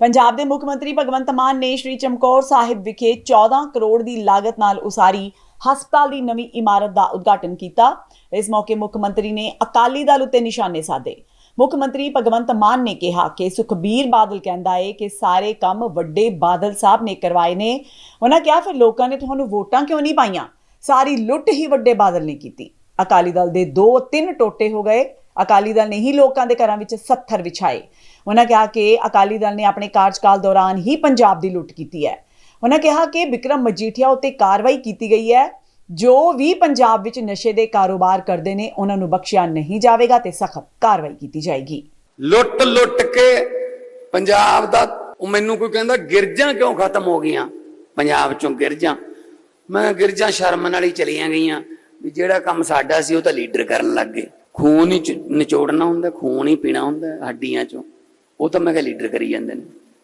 ਪੰਜਾਬ ਦੇ ਮੁੱਖ ਮੰਤਰੀ ਭਗਵੰਤ ਮਾਨ ਨੇ ਸ਼੍ਰੀ ਚਮਕੌਰ ਸਾਹਿਬ ਵਿਖੇ 14 ਕਰੋੜ ਦੀ ਲਾਗਤ ਨਾਲ ਉਸਾਰੀ ਹਸਪਤਾਲ ਦੀ ਨਵੀਂ ਇਮਾਰਤ ਦਾ ਉਦਘਾਟਨ ਕੀਤਾ। ਇਸ ਮੌਕੇ ਮੁੱਖ ਮੰਤਰੀ ਨੇ ਅਕਾਲੀ ਦਲ ਉੱਤੇ ਨਿਸ਼ਾਨੇ ਸਾਧੇ। ਮੁੱਖ ਮੰਤਰੀ ਭਗਵੰਤ ਮਾਨ ਨੇ ਕਿਹਾ ਕਿ ਸੁਖਬੀਰ ਬਾਦਲ ਕਹਿੰਦਾ ਏ ਕਿ ਸਾਰੇ ਕੰਮ ਵੱਡੇ ਬਾਦਲ ਸਾਹਿਬ ਨੇ ਕਰਵਾਏ ਨੇ। ਉਹਨਾਂ ਕਿਹਾ, ਫਿਰ ਲੋਕਾਂ ਨੇ ਤੁਹਾਨੂੰ ਵੋਟਾਂ ਕਿਉਂ ਨਹੀਂ ਪਾਈਆਂ? ਸਾਰੀ ਲੁੱਟ ਹੀ ਵੱਡੇ ਬਾਦਲ ਨੇ ਕੀਤੀ। ਅਕਾਲੀ ਦਲ ਦੇ 2-3 ਟੋਟੇ ਹੋ ਗਏ। ਅਕਾਲੀ ਦਲ ਨੇ ਹੀ ਲੋਕਾਂ ਦੇ ਘਰਾਂ ਵਿੱਚ 70 ਵਿਛਾਏ। ਉਹਨਾਂ ਕਿਹਾ ਕਿ ਅਕਾਲੀ ਦਲ ਨੇ ਆਪਣੇ ਕਾਰਜਕਾਲ ਦੌਰਾਨ ਹੀ ਪੰਜਾਬ ਦੀ ਲੁੱਟ ਕੀਤੀ ਹੈ। ਉਹਨਾਂ ਕਿਹਾ ਕਿ ਵਿਕਰਮ ਮਜੀਠੀਆ ਉੱਤੇ ਕਾਰਵਾਈ ਕੀਤੀ ਗਈ ਹੈ। ਜੋ ਵੀ ਪੰਜਾਬ ਵਿੱਚ ਨਸ਼ੇ ਦੇ ਕਾਰੋਬਾਰ ਕਰਦੇ ਨੇ, ਉਹਨਾਂ ਨੂੰ ਬਖਸ਼ਿਆ ਨਹੀਂ ਜਾਵੇਗਾ ਤੇ ਸਖਤ ਕਾਰਵਾਈ ਕੀਤੀ ਜਾਏਗੀ। ਲੁੱਟ ਲੁੱਟ ਕੇ ਪੰਜਾਬ ਦਾ ਮੈਨੂੰ ਕੋਈ ਕਹਿੰਦਾ ਗਿਰਜਾਂ ਕਿਉਂ ਖਤਮ ਹੋ ਗਈਆਂ? ਪੰਜਾਬ ਚੋਂ ਗਿਰਜਾਂ। ਮੈਂ ਗਿਰਜਾਂ ਸ਼ਰਮ ਨਾਲ ਹੀ ਚਲੀਆਂ ਗਈਆਂ। ਵੀ ਜਿਹੜਾ ਕੰਮ ਸਾਡਾ ਸੀ ਉਹ ਤਾਂ ਲੀਡਰ ਕਰਨ ਲੱਗ ਗਏ। ਖੂਨ ਹੀ ਨਿਚੋੜਨਾ ਹੁੰਦਾ, ਖੂਨ ਹੀ ਪੀਣਾ ਹੁੰਦਾ ਹੱਡੀਆਂ ਚੋਂ। ਉਹ ਤਾਂ ਮੈਂ ਕਿਹਾ ਲੀਡਰ ਕਰੀ ਜਾਂਦੇ ਨੇ।